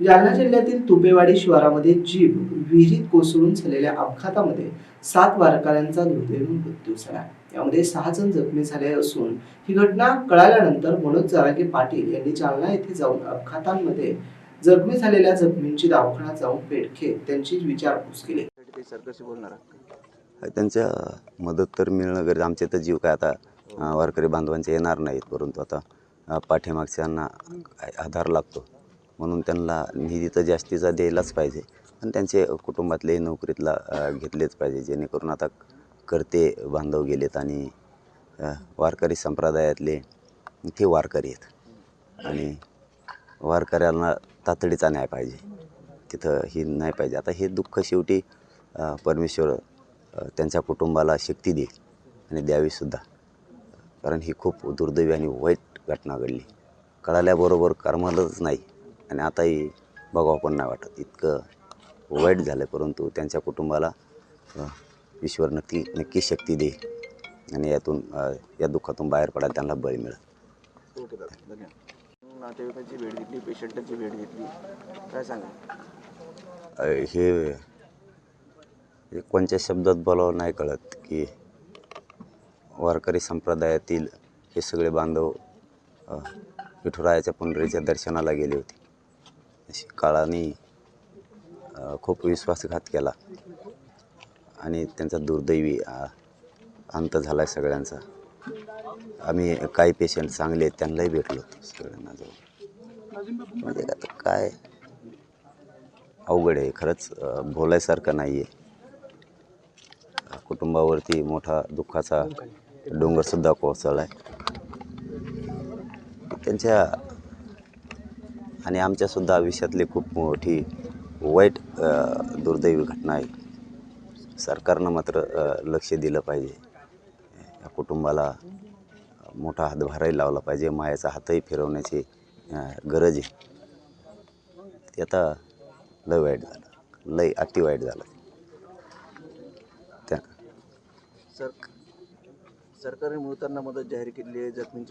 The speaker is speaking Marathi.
जालना जिल्ह्यातील तुपेवाडी शिवारामध्ये जीप विहिरीत कोसळून झालेल्या अपघातामध्ये सात वारकऱ्यांचा दुर्दैवी मृत्यू झाला. यामध्ये सहा जण जखमी झाले असून ही घटना कळाल्यानंतर मनोज जरागे पाटील यांनी जालना येथे जाऊन अपघातांमध्ये जखमी झालेल्या जखमींची दवाखान्यात जाऊन भेट घेत त्यांची विचारपूस केली. त्यांच्या मदत तर मिळणं गरज आमचे तर जीव काय आता वारकरी बांधवांचे येणार नाहीत परंतु आता पाठीमागच्यांना आधार लागतो. म्हणून त्यांना निधी तर जास्तीचा द्यायलाच पाहिजे. आणि त्यांचे कुटुंबातले नोकरीतला घेतलेच पाहिजे. जेणेकरून आता करते बांधव गेलेत आणि वारकरी संप्रदायातले ते वारकरी आहेत. आणि वारकऱ्यांना तातडीचा न्याय पाहिजे. तिथं ही नाही पाहिजे. आता हे दुःख शेवटी परमेश्वर त्यांच्या कुटुंबाला शक्ती देईल. आणि द्यावीसुद्धा कारण ही खूप दुर्दैवी आणि वाईट घटना घडली. कळाल्याबरोबर करमलंच नाही. आणि आताही बघावं पण नाही वाटत. इतकं वाईट झालं परंतु त्यांच्या कुटुंबाला ईश्वर नक्की नक्की शक्ती देईल आणि यातून या दुःखातून बाहेर पडायला त्यांना बळ मिळेल. ओके दादा धन्यवाद. नातेवाईकांची भेट घेतली पेशंटांची भेट घेतली. काय सांगा अ, हे कोणत्या शब्दात बोलावं नाही कळत की वारकरी संप्रदायातील हे सगळे बांधव विठुरायाच्या पुनरीच्या दर्शनाला गेले होते. काळाने खूप विश्वासघात केला. आणि त्यांचा दुर्दैवी अंत झाला आहे सगळ्यांचा. आम्ही काही पेशंट चांगले आहेत त्यांनाही भेटलो होतो सगळ्यांना जाऊन. म्हणजे आता काय अवघड आहे खरंच बोलायसारखं नाही आहे कुटुंबावरती मोठा दुःखाचा डोंगरसुद्धा कोसळला आहे त्यांच्या आणि आमच्यासुद्धा आयुष्यातली खूप मोठी वाईट दुर्दैवी घटना आहे. सरकारनं मात्र लक्ष दिलं पाहिजे. या कुटुंबाला मोठा हातभारही लावला पाहिजे. मायाचा हातही फिरवण्याची गरज आहे. ते आता लय वाईट झालं. लय अति वाईट झालं. त्या सर सरकारने मृतांना मदत जाहीर केली आहे. जखमींची